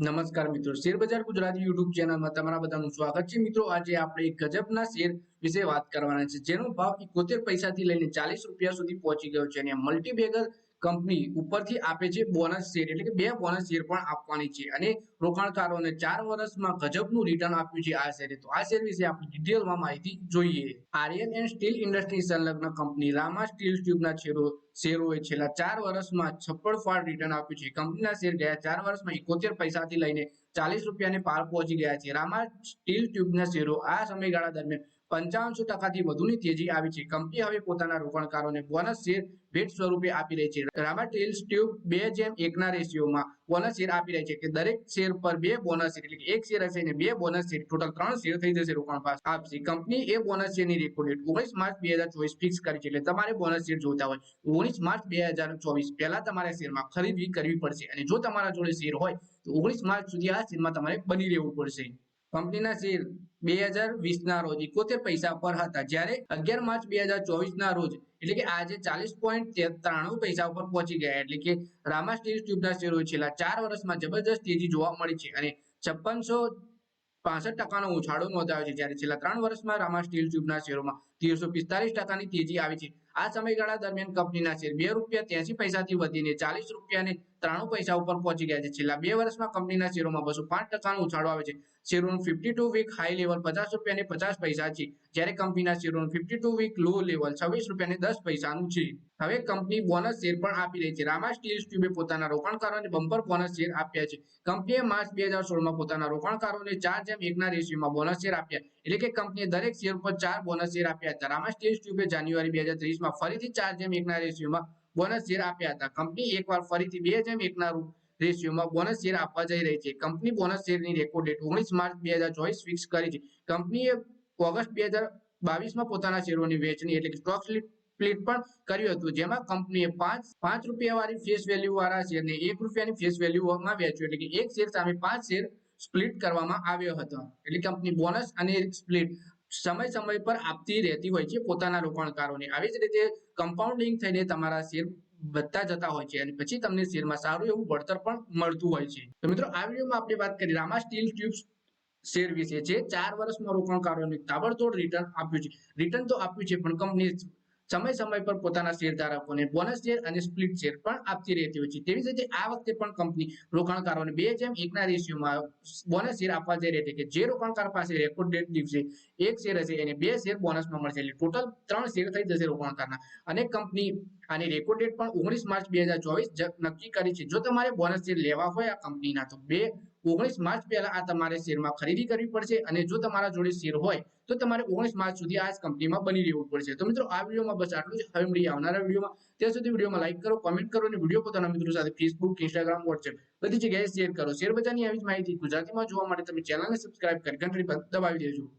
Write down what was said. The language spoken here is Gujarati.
નમસ્કાર મિત્રો. શેર બજાર ગુજરાતી યુટ્યુબ ચેનલમાં તમારા બધાનું સ્વાગત છે. મિત્રો, આજે આપણે ગજબના શેર વિશે વાત કરવાના છે. જેનો ભાવ ઇકોતેર પૈસાથી લઈને ચાલીસ રૂપિયા સુધી પહોંચી ગયો છે અને મલ્ટીબેગર કંપની ઉપરથી આપે છે બોનસ શેર એટલે કે બે બોનસ શેર પણ આપવાની છે. અને રોકાણકારોને ચાર વર્ષમાં ગજબનું રિટર્ન આપ્યું છે આ શેરે તો આ શેર વિશે આપણે ડિટેલમાં માહિતી જોઈએ. આર્યન એન્ડ સ્ટીલ ઇન્ડસ્ટ્રી સંલગ્ન કંપની રામા સ્ટીલ ટ્યુબના શેરો શેરોએ છેલ્લા ચાર વર્ષમાં છપ્પડ ફાળ રિટર્ન આપ્યું છે. કંપનીના શેર ગયા ચાર વર્ષમાં એકોતેર પૈસાથી લઈને ચાલીસ રૂપિયાને પાર પહોંચી ગયા છે. રામા સ્ટીલ ટ્યુબના શેરો આ સમયગાળા દરમિયાન પંચાવનસો ટકાથી વધુની તેજી આવી છે. કંપની હવે પોતાના રોકાણકારોને બોનસ શેર ભેટ સ્વરૂપે આપી રહી છે. રામા ટ્રેલ્સ ટ્યુબ બે જેમ એકના રેશિયોમાં બોનસ શેર આપી રહી છે કે દરેક શેર પર બે બોનસ શેર એટલે કે એક શેર હશે અને બે બોનસ શેર ટોટલ ત્રણ શેર થઈ જશે રોકાણ પાસ. આપશે કંપની એ બોનસ શેરની રેકો ડેટ ઓગણીસ માર્ચ બે હજાર ચોવીસ ફિક્સ કરી છે એટલે તમારે બોનસ શેર જોતા હોય. ઓગણીસ માર્ચ બે હજાર ચોવીસ પહેલા તમારે શેરમાં ખરીદી કરવી પડશે અને જો તમારા જોડે શેર હોય તો ઓગણીસ માર્ચ સુધી આ શેરમાં તમારે બની રહેવું પડશે. કંપનીના શેર બે હજાર વીસના રોજ ઇકોતેર પૈસા પર હતા. જ્યારે અગિયાર માર્ચ બે હજાર ચોવીસના રોજ એટલે કે આજે ચાલીસ પોઈન્ટ ત્રાણું પૈસા ઉપર પહોંચી ગયા. એટલે કે રામા સ્ટીલ ટ્યુબના શેરો છેલ્લા ચાર વર્ષમાં જબરજસ્ત તેજી જોવા મળી છે અને છપ્પનસો પાસઠ ટકાનો ઉછાળો નોંધાયો છે. જ્યારે છેલ્લા ત્રણ વર્ષમાં રામા સ્ટીલ ટ્યુબના શેરોમાં તેરસો પિસ્તાલીસ ટકાની તેજી આવી છે. આ સમયગાળા દરમિયાન કંપનીના શેર બે રૂપિયા ત્યાંસી પૈસાથી વધીને ચાલીસ રૂપિયાને ત્રાણું પૈસા ઉપર પહોંચી ગયા છે. છેલ્લા બે વર્ષમાં કંપનીના શેરોમાં બસો પાંચ ટકાનો ઉછાળો આવે છે. શેરોનું ફિફ્ટી વીક હાઈ લેવલ પચાસ રૂપિયાને પચાસ પૈસા છે. જ્યારે કંપનીના શેરોનું ફિફ્ટી વીક લો લેવલ છવ્વીસ રૂપિયાને દસ પૈસાનું છે. હવે કંપની બોનસ શેર પણ આપી રહી છે. રામા સ્ટીલ ટ્યુબે પોતાના રોકાણકારોને બમ્પર બોનસ શેર આપ્યા છે. કંપનીએ માર્ચ બે હજાર સોળમાં પોતાના રોકાણકારોને ચાર જેમ એકના રેશિયોમાં બોનસ શેર આપ્યા. એટલે કે કંપનીએ દરેક શેર પર ચાર બોનસ શેર આપ્યા હતા. રામા સ્ટીલ ટ્યુબે જાન્યુઆરી બે હજાર ત્રીસમાં ફરીથી ચાર જેમ એકના રેશિયોમાં બોનસ શેર આપ્યા હતા. કંપની એકવાર ફરીથી બે જેમ એકના રેશિયોમાં બોનસ શેર આપવા જઈ રહી છે. કંપની બોનસ શેરની રેકોર્ડ ડેટ ઓગણીસ માર્ચ બે ફિક્સ કરી છે. કંપનીએ ઓગસ્ટ બે હજાર પોતાના શેરોની વેચણી એટલે કે સ્ટોક સ્પ્લિટ પણ કર્યું હતું. જેમાં કંપનીએ પાંચ પાંચ રૂપિયા વાળી ફેસ વેલ્યુ વાળા શેરને એક રૂપિયાની ફેસ વેલ્યુમાં વેચ્યું એટલે કે એક શેર સામે પાંચ શેર સ્પ્લિટ કરવામાં આવ્યો હતો. એટલે કંપની બોનસ અને સ્પ્લિટ સમય સમય પર આપતી રહેતી હોય છે પોતાના રોકાણકારોને. આવી જ રીતે કમ્પાઉન્ડિંગ થઈને તમારા શેર વધતા જતા હોય છે અને પછી તમને શેરમાં સારું એવું વળતર પણ મળતું હોય છે. તો મિત્રો, આ વિડીયોમાં આપણે વાત કરી રામા સ્ટીલ ટ્યુબ્સ શેર વિશે છે. ચાર વર્ષમાં રોકાણકારોને તાબડતોડ રિટર્ન આપ્યું છે. રિટર્ન તો આપ્યું છે પણ કંપની સમય સમય પર પોતાના શેરધારકોને બોનસ શેર અને સ્પ્લિટ શેર પણ આપતી રહેતી હોય છે. તેવી જ રીતે આ વખતે પણ કંપની રોકાણકારોને બે જેમ એકના રેશિયોમાં બોનસ શેર આપવા જઈ રહી છે કે જે રોકાણકાર પાસે રેકોર્ડ ડેટ દિવસે એક શેર હશે એને બે શેર બોનસમાં મળશે. એટલે ટોટલ ત્રણ શેર થઈ જશે રોકાણકારના. અને કંપની આની રેકોર્ડ ડેટ પણ ઓગણીસ માર્ચ બે નક્કી કરી છે. જો તમારે બોનસ શેર લેવા હોય આ કંપનીના તો બે ઓગણીસ માર્ચ પહેલા આ તમારે શેરમાં ખરીદી કરવી પડશે અને જો તમારા જોડે શેર હોય, તો તમારે ઓગણીસ માર્ચ સુધી આ કંપનીમાં બની રહેવું પડશે. તો મિત્રો, આ વિડીયોમાં બસ આટલું જ. હવે મળીએ આવનારા વિડીયોમાં. ત્યાં સુધી વિડીયોમાં લાઈક કરો કોમેન્ટ કરો અને વીડિયો પોતાના મિત્રો સાથે ફેસબુક ઇન્સ્ટાગ્રામ વોટ્સએપ બધી જગ્યાએ શેર કરો. શેર બજારની આવી જ માહિતી ગુજરાતીમાં જોવા માટે તમે ચેનલને સબસ્ક્રાઇબ કરી ઘંટડી પર દબાવી દેજો.